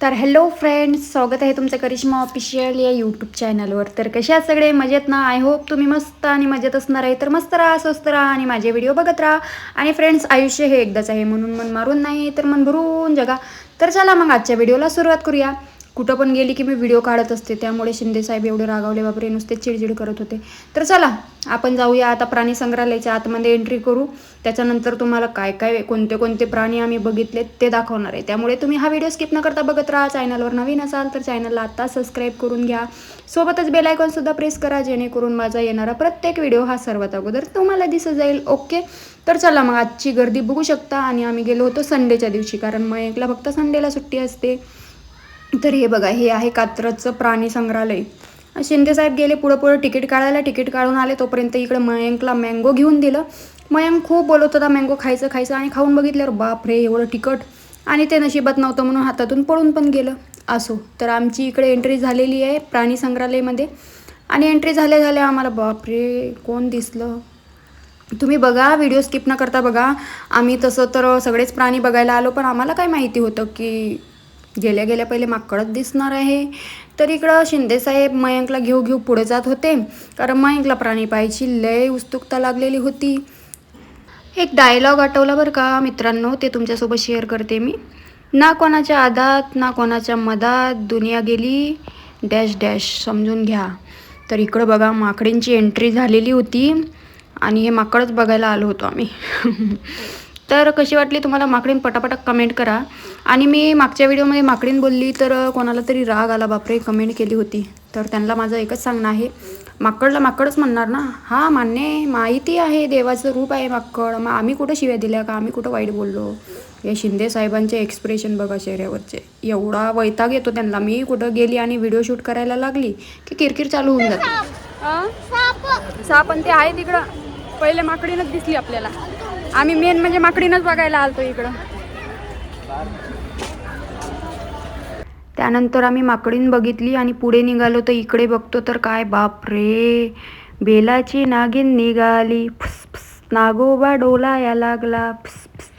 तर hello friends स्वागत आहे तुमचं करिश्मा ऑफिशियल या यूट्यूब चॅनलवर तर कशा आहात सगळे? मजेत ना? आय होप तुम्ही मस्त आणि मजेत असणार आहे. तर मस्त राहा स्वस्त राहा आणि माझे व्हिडिओ बघत राहा. आणि फ्रेंड्स आयुष्य हे एकदाच आहे म्हणून मन मारून नाही तर मन भरून जगा. तर चला मग आजच्या व्हिडिओला सुरुवात करूया. कुठं पण गेली की मी व्हिडिओ काढत असते. त्यामुळे शिंदेसाहेब एवढे रागावले. बापरे नुसते चिडचिड करत होते. तर चला आपण जाऊया आता प्राणी संग्रहालयाच्या आतमध्ये एंट्री करू. त्याच्यानंतर तुम्हाला काय काय कोणते कोणते प्राणी आम्ही बघितले ते दाखवणार आहे. त्यामुळे तुम्ही हा व्हिडिओ स्किप न करता बघत राहा. चॅनलवर नवीन असाल तर चॅनलला आत्ता सबस्क्राईब करून घ्या. सोबतच बेलायकॉनसुद्धा प्रेस करा जेणेकरून माझा येणारा प्रत्येक व्हिडिओ हा सर्वात अगोदर तुम्हाला दिसत जाईल. ओके तर चला मग आजची गर्दी बघू शकता. आणि आम्ही गेलो होतो संडेच्या दिवशी. कारण मयंकला फक्त संडेला सुट्टी असते. तर हे बघा हे आहे कात्रजचं प्राणी संग्रहालय. शिंदेसाहेब गेले पुढं पुढं तिकीट काढायला. तिकीट काढून आले तोपर्यंत इकडे मयंकला मँगो घेऊन दिलं. मयंक खूप बोलत होता मँगो खायचं खायचं. आणि खाऊन बघितल्यावर बाप रे एवढं तिकट आणि ते नशिबात नव्हतं म्हणून हातातून पळून पण गेलं. असो. तर आमची इकडे एंट्री झालेली आहे प्राणी संग्रहालयमध्ये. आणि एंट्री झाल्या झाल्या आम्हाला बापरे कोण दिसलं? तुम्ही बघा व्हिडिओ स्किप न करता बघा. आम्ही तसं तर सगळेच प्राणी बघायला आलो पण आम्हाला काय माहिती होतं की गेल्या गेल्या पहिले माकडच दिसणार आहे. तर इकडं शिंदेसाहेब मयंकला घेऊ घेऊ पुढे जात होते. कारण मयंकला प्राणी पाहायची लय उत्सुकता लागलेली होती. एक डायलॉग आठवला बरं का? मित्रांनो ते तुमच्यासोबत शेअर करते मी. ना कोणाच्या आदात ना कोणाच्या मधात दुनिया गेली डॅश डॅश समजून घ्या. तर इकडं बघा माकडींची एंट्री झालेली होती. आणि हे माकडच बघायला आलो होतो आम्ही. तर कशी वाटली तुम्हाला माकडीन पटापटा कमेंट करा. आणि मी मागच्या व्हिडिओमध्ये माकडीन बोलली तर कोणाला तरी राग आला बापरे कमेंट केली होती. तर त्यांना माझं एकच सांगणं आहे माकडला माकडच म्हणणार ना? हां मान्य माहिती आहे देवाचं रूप आहे माकड. मग आम्ही कुठं शिव्या दिल्या का? आम्ही कुठं वाईट बोललो? या शिंदे साहेबांचे एक्सप्रेशन बघा चेहऱ्यावरचे. एवढा वैताग येतो त्यांना. मी कुठं गेली आणि व्हिडिओ शूट करायला लागली की किरकिर चालू होऊन जाते. साप. पण ते आहे तिकडं. पहिले माकडीनच दिसली आपल्याला. आम्ही मेन म्हणजे माकडीनच बघायला आलतो इकडं. त्यानंतर आम्ही माकडीन बघितली आणि पुढे निघालो तर इकडे बघतो तर काय बाप रे बेलाची नागिन निघाली. फुस फुस नागोबा डोलाया लागला. फुस फुस.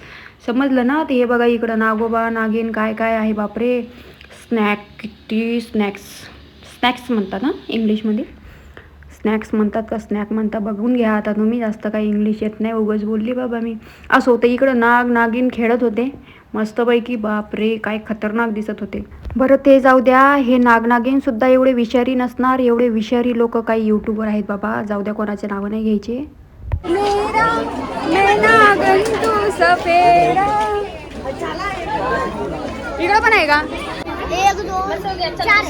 समजलं ना ते हे बघा इकडं नागोबा नागिन काय काय आहे बापरे. स्नॅक किती स्नॅक्स. स्नॅक्स म्हणतात ना इंग्लिशमध्ये? स्नॅक्स म्हणतात का स्नॅक म्हणता बघून घ्या आता तुम्ही जास्त काही इंग्लिश येत नाही उगच बोलली बाबा मी असं होतं इकडं नाग नागिन खेळत होते मस्तपैकी बापरे काय खतरनाक दिसत होते बरं ते जाऊ द्या हे नाग नागिन सुद्धा एवढे विषारी नसणार एवढे विषारी लोक काही यूट्यूबवर आहेत बाबा जाऊ द्या कोणाचे नावं नाही घ्यायचे इकडं पण आहे का एक दोन चार.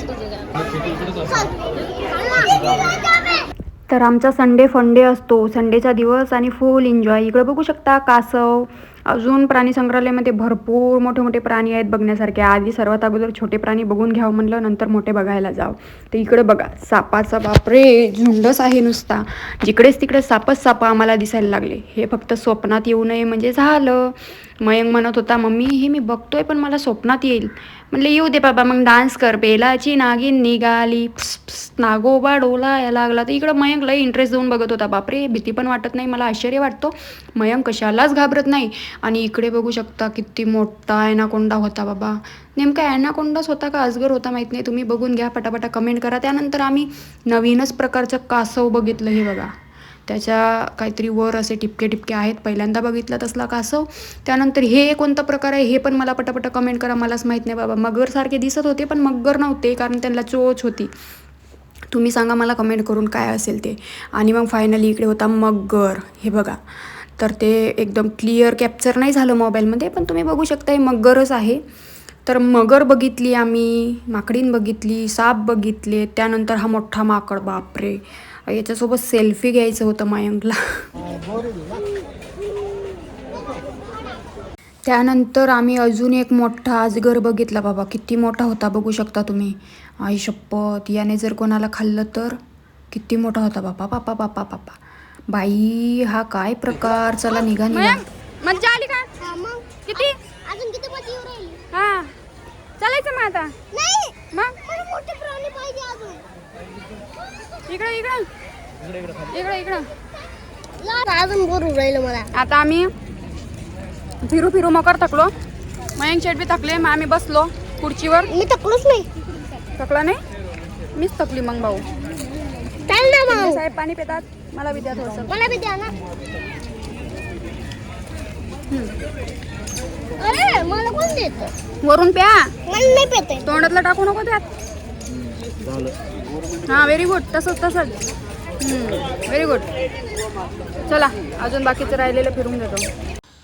तर आमचा संडे फंडे असतो. संडेचा दिवस आणि फुल एन्जॉय इकडं बघू शकता कासव अजून प्राणी संग्रहालयामध्ये भरपूर मोठे मोठे प्राणी आहेत बघण्यासारखे. आधी सर्वात अगोदर छोटे प्राणी बघून घ्यावं म्हणलं नंतर मोठे बघायला जाव. तर इकडे बघा सापाचा बापरे झुंडच आहे नुसता. जिकडेच तिकडे सापच साप आम्हाला दिसायला लागले. हे फक्त स्वप्नात येऊ नये म्हणजे झालं. मयंक म्हणत होता मम्मी हे मी बघतोय पण मला स्वप्नात येईल. म्हणलं येऊ दे बाबा मग डान्स कर. बेलाची नागिन निघाली. नागोबा डोला यायला लागला. तर इकडं मयंक लई इंटरेस्ट देऊन बघत होता. बापरे भीती पण वाटत नाही. मला आश्चर्य वाटतो. मयंक कशालाच घाबरत नाही. आणि इकडे बघू शकता किती मोठा ॲनाकोंडा होता बाबा. नेमका ॲनाकोंडाच होता का अजगर होता माहीत नाही. तुम्ही बघून घ्या पटापटा कमेंट करा. त्यानंतर आम्ही नवीनच प्रकारचं कासव बघितलं हे बघा. त्याच्या काहीतरी वर असे टिपके टिपके आहेत. पहिल्यांदा बघितलं तसला कासव त्यानंतर हे कोणता प्रकार आहे? हे पण मला पटापट कमेंट करा. मलाच माहीत नाही बाबा. मगरसारखे दिसत होते पण मगर नव्हते कारण त्यांना चोच होती. तुम्ही सांगा मला कमेंट करून काय असेल ते. आणि मग फायनली इकडे होता मगर. हे बघा. तर ते एकदम क्लिअर कॅप्चर नाही झालं मोबाईलमध्ये पण तुम्ही बघू शकता हे मगरच आहे. तर मगर बघितली आम्ही माकडीन बघितली साप बघितले त्यानंतर हा मोठा माकड. बापरे. याच्यासोबत सेल्फी घ्यायचं होतं मयंकला त्यानंतर आम्ही अजून एक मोठा अजगर बघितला बाबा. किती मोठा होता बघू शकता तुम्ही. आई शपथ याने जर कोणाला खाल्लं तर किती मोठा होता बापा बापा बापा बापा बाई हा काय प्रकार? चला निघा निघा. मज्जा आली का? हा, मग. किती? अजून किती पती येऊ राहिली? हा. चालायचं मग आता. नाही. मग? मोठे प्राणी पाहिजे अजून. इकडं इकडं. इकडं इकडं. अजून बोर होऊ राहिलं मला? आता आम्ही फिरू फिरू मकर थकलो. मयंक शेट बी थकले मग आम्ही बसलो खुर्चीवर. मी थकलोच नाही. थकला नाही? मीच थकली मग भाऊ. चाल ना मग. साहेब पाणी पितात मला बी द्या थोडंसं. मला बी द्या ना. अरे मला कोण देत? वरून प्या. मला नाही पेते तोंडातलं टाकू नको त्यात. हां व्हेरी गुड तसंच तसंच. व्हेरी गुड चला अजून बाकीचं राहिलेलं फिरून घेतो.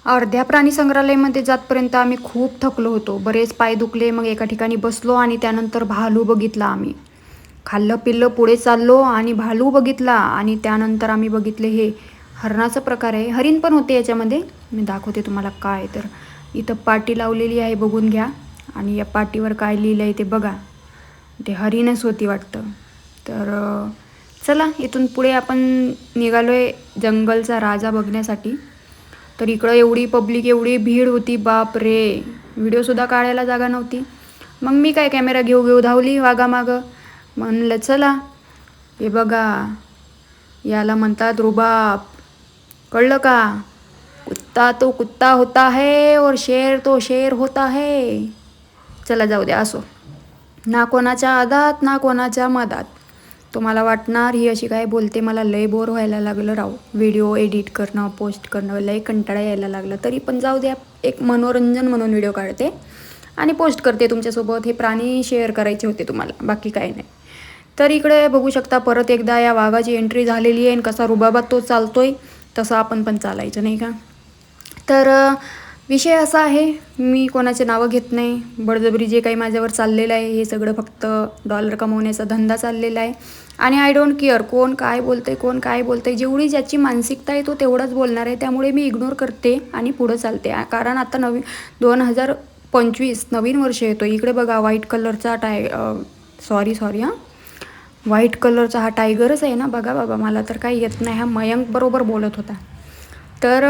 अर्ध्या प्राणी संग्रहालयामध्ये जातपर्यंत आम्ही खूप थकलो होतो. बरेच पाय दुखले मग एका ठिकाणी बसलो आणि त्यानंतर भालू बघितला आम्ही. खाल्लं पिल्लं पुढे चाललो आणि भालू बघितला आणि त्यानंतर आम्ही बघितले हे हरणाचा प्रकार आहे. हरिण पण होते याच्यामध्ये. मी दाखवते तुम्हाला काय तर. इथं पाटी लावलेली आहे बघून घ्या. आणि या पाटीवर काय लिहिलं आहे ते बघा. ते हरिणच होती वाटतं. तर चला इथून पुढे आपण निघालो आहे जंगलचा राजा बघण्यासाठी. तर इकडं एवढी पब्लिक एवढी भीड होती बाप रे व्हिडिओसुद्धा काढायला जागा नव्हती. मग मी काय कॅमेरा घेऊ घेऊ धावली वागामागं म्हणलं चला. हे बघा याला म्हणतात रुबाब. कळलं का? कुत्ता तो कुत्ता होता है और शेर तो शेर होता है. चला जाऊ द्या असो. ना कोणाच्या आदात ना कोणाच्या मदात. तुम्हाला वाटणार ही अशी काय बोलते मला लय बोर व्हायला लागलं राव. व्हिडिओ एडिट करणं पोस्ट करणं लय कंटाळा यायला लागला. तरी पण जाऊ द्या एक मनोरंजन म्हणून व्हिडिओ काढते आणि पोस्ट करते तुमच्यासोबत. हे प्राणी शेअर करायचे होते तुम्हाला बाकी काही नाही. तर इकडे बघू शकता परत एकदा या वाघाची एंट्री झालेली आहे आणि कसा रुबाबात तो चालतोय तसं आपण पण चालायचं नाही का? तर विषय असा आहे मी कोणाचे नावं घेत नाही. बळजबरी जे काही माझ्यावर चाललेलं आहे हे सगळं फक्त डॉलर कमवण्याचा धंदा चाललेला आहे. आणि आय डोंट केअर कोण काय बोलतंय कोण काय बोलतंय जेवढी ज्याची मानसिकता आहे तो तेवढाच बोलणार आहे. त्यामुळे मी इग्नोर करते आणि पुढं चालते. कारण आता नवीन दोन हजार पंचवीस नवीन वर्ष येतो इकडे बघा व्हाईट कलरचा टाय सॉरी सॉरी हां. व्हाईट कलरचा हा टायगरच आहे ना बघा बाबा मला तर काही येत नाही. हा मयंक बरोबर बोलत होता. तर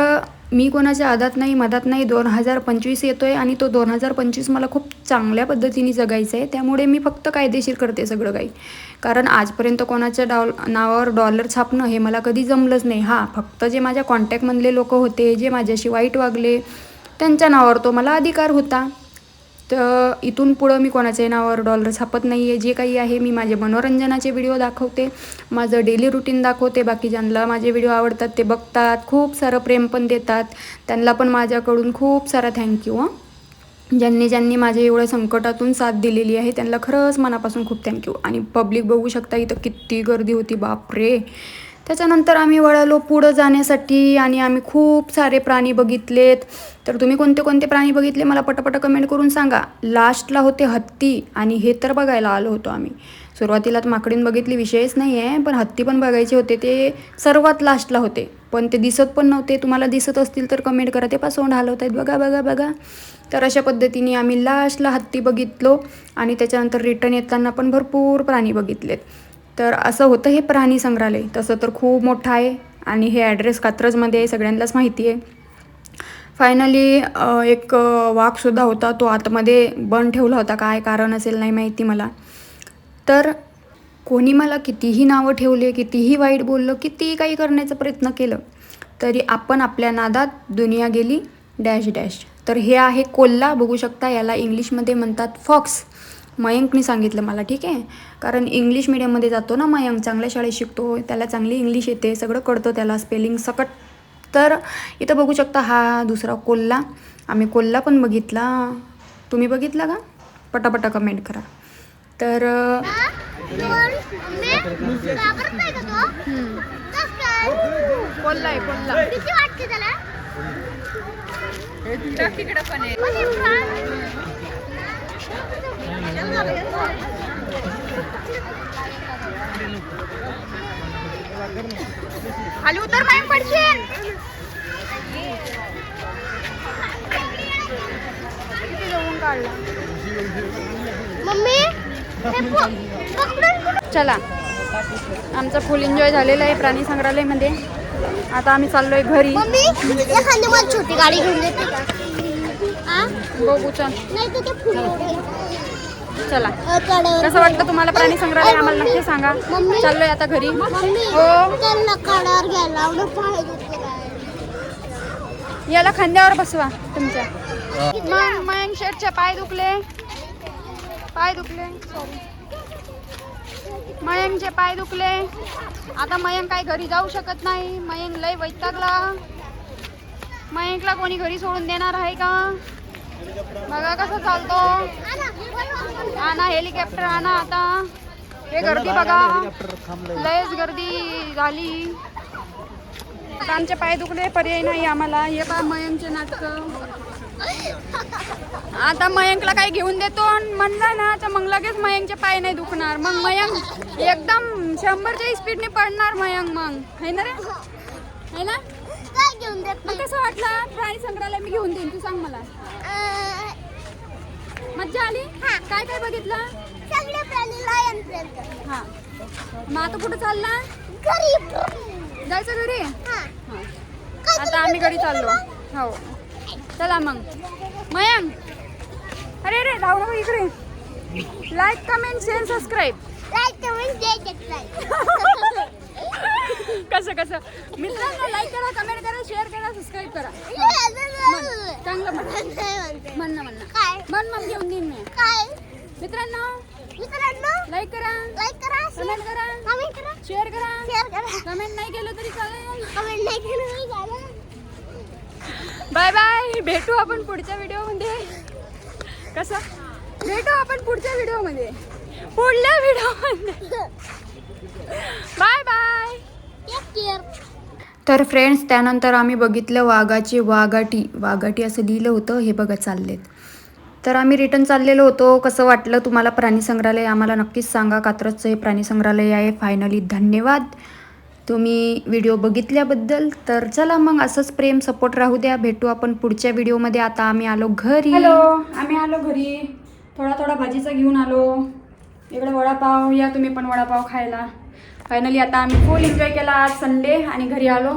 मी कोणाच्या आदात नाही मधात नाही दोन हजार पंचवीस येतो आहे आणि तो दोन हजार पंचवीस मला खूप चांगल्या पद्धतीने जगायचं आहे त्यामुळे मी फक्त कायदेशीर करते सगळं काही. कारण आजपर्यंत कोणाच्या डॉल नावावर डॉलर छापणं हे मला कधी जमलंच नाही. हां फक्त जे माझ्या कॉन्टॅक्टमधले लोक होते जे माझ्याशी वाईट वागले त्यांच्या नावावर तो मला अधिकार होता. तर इथून पुढं मी कोणाच्याही नावावर डॉलर छापत नाही आहे जे काही आहे मी माझे मनोरंजनाचे व्हिडिओ दाखवते. माझं डेली रुटीन दाखवते. बाकी ज्यांना माझे व्हिडिओ आवडतात ते बघतात. खूप सारं प्रेम पण देतात. त्यांना पण माझ्याकडून खूप सारा थँक्यू हां. ज्यांनी ज्यांनी माझ्या एवढ्या संकटातून साथ दिलेली आहे त्यांना खरंच मनापासून खूप थँक्यू आणि पब्लिक बघू शकता इथं किती गर्दी होती. बापरे! त्याच्यानंतर आम्ही वळालो पुढं जाण्यासाठी आणि आम्ही खूप सारे प्राणी बघितलेत. तर तुम्ही कोणते कोणते प्राणी बघितले मला पटापट कमेंट करून सांगा. लास्टला होते हत्ती आणि हे तर बघायला आलो होतो आम्ही. सुरुवातीला माकडीन बघितली विषयच नाही आहे पण हत्ती पण बघायचे होते. ते सर्वात लास्टला होते. पण ते दिसत पण नव्हते. तुम्हाला दिसत असतील तर कमेंट करा. ते पासोंड हलवत आहेत बघा बघा बघा. तर अशा पद्धतीने आम्ही लास्टला हत्ती बघितलो आणि त्याच्यानंतर रिटर्न येताना पण भरपूर प्राणी बघितलेत. तर असं होतं हे प्राणी संग्रहालय. तसं तर खूप मोठं आहे आणि हे ॲड्रेस कात्रजमध्ये आहे सगळ्यांनाच माहिती आहे. फायनली एक वाघसुद्धा होता तो आतमध्ये बंद ठेवला होता काय कारण असेल नाही माहिती मला. तर कोणी मला कितीही नावं ठेवले कितीही वाईट बोललं कितीही काही करण्याचा प्रयत्न केलं तरी आपण आपल्या नादात दुनिया गेली डॅश डॅश. तर हे आहे कोल्हा बघू शकता याला इंग्लिशमध्ये म्हणतात फॉक्स मयंकने सांगितलं मला ठीक आहे? कारण इंग्लिश मिडियममध्ये जातो ना मयंक चांगल्या शाळेत शिकतो त्याला चांगली इंग्लिश येते सगळं कळतं त्याला स्पेलिंग सकट. तर इथं बघू शकता हा दुसरा कोल्हा. आम्ही कोल्हा पण बघितला. तुम्ही बघितला का? पटापटा कमेंट करा. तर? कोल्हा आहे कोल्हा. खाली उतर मयंक पडशील. किती जवळून काढला मम्मी प- पकडून कुठं- चला. आमचं फुल एन्जॉय झालेलं आहे प्राणी संग्रहालयमध्ये. आता आम्ही चाललोय घरी. छोटी गाडी घेऊन देते? बघू चल. नाही तर ते फुलं चला. कसं वाटतं तुम्हाला प्राणी संग्रहालय? आम्हाला नक्की सांगा. चाललोय आता घरी. हो. याला खांद्यावर बसवा तुमच्या. मयंक शेटचे पाय दुखले. पाय दुखले. सॉरी मयंकचे पाय दुखले. आता मयंक काही घरी जाऊ शकत नाही. मयंक लय वैतागला. मयंकला कोणी घरी सोडून देणार आहे का? बघा कसं चालतो. आणा हेलिकॉप्टर आणा आता. हे गर्दी बघा. लयच गर्दी झाली. आता आमचे पाय दुखले पर्याय नाही आम्हाला. हे पा मयंकचे नाटक. आता मयंकला काही घेऊन देतो आणि म्हणलं ना तर मग लगेच मयंकचे पाय नाही दुखणार. मग मयंक एकदम शंभरच्या स्पीडने पडणार मयंक मग. है ना रे? है ना? घेऊन देत मग कसं वाटलं? प्राणी संग्रहालय मी घेऊन देईन तू सांग मला. अं, मज्जा आली? काय काय बघितलं? सगळे प्राणी लायन हा. मग आता कुठं चालला घरी. जायचं घरी? हा. हा. आता आम्ही घरी चाललो. हो. चला मग. मयंक. अरे अरे राहू नको इकडे. Like comment share subscribe like comment द्यायचे नाही कसं? कसं मित्रांनो लाईक करा कमेंट करा शेअर करा सबस्क्राईब करा. चांगलं म्हण. म्हण ना म्हण ना. काय? मन मग घेऊन देईन मी. काय? मित्रांनो मित्रांनो लाईक करा. लाईक करा कमेंट करा. कमेंट करा. शेअर करा. शेअर करा. कमेंट नाही केलं तरी चालेल. कमेंट नाही केलं तरी चालेल. बाय बाय भेटू आपण पुढच्या व्हिडिओमध्ये कसं? भेटू आपण पुढच्या व्हिडिओमध्ये पुढल्या व्हिडिओमध्ये बाय बाय तर फ्रेंड्स त्यानंतर आम्ही बघितलं वाघाची वाघाटी. वाघाटी असं लिहिलं होतं हे बघा चाललेत. तर आम्ही रिटर्न चाललेलो होतो. कसं वाटलं तुम्हाला प्राणी संग्रहालय? आम्हाला नक्कीच सांगा. कात्रजचं हे प्राणी संग्रहालय आहे. फायनली धन्यवाद. तुम्ही व्हिडिओ बघितल्याबद्दल. तर चला मग असंच प्रेम सपोर्ट राहू द्या. भेटू आपण पुढच्या व्हिडिओमध्ये आता आम्ही आलो घरी. हॅलो आम्ही आलो घरी. थोडा थोडा भाजीचा घेऊन आलो. इकडे वडापाव. या तुम्ही पण वडापाव खायला. फायनली आता आम्ही फुल एन्जॉय केला आज संडे आणि घरी आलो.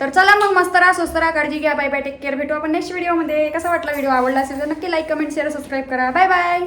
तर चला मग मस्त राहा स्वस्त राहा काळजी घ्या. बाय बाय टेक केअर भेटू आपण नेक्स्ट व्हिडिओमध्ये कसा वाटला व्हिडिओ आवडला असेल तर नक्की लाईक कमेंट शेअर सबस्क्राईब करा. Bye bye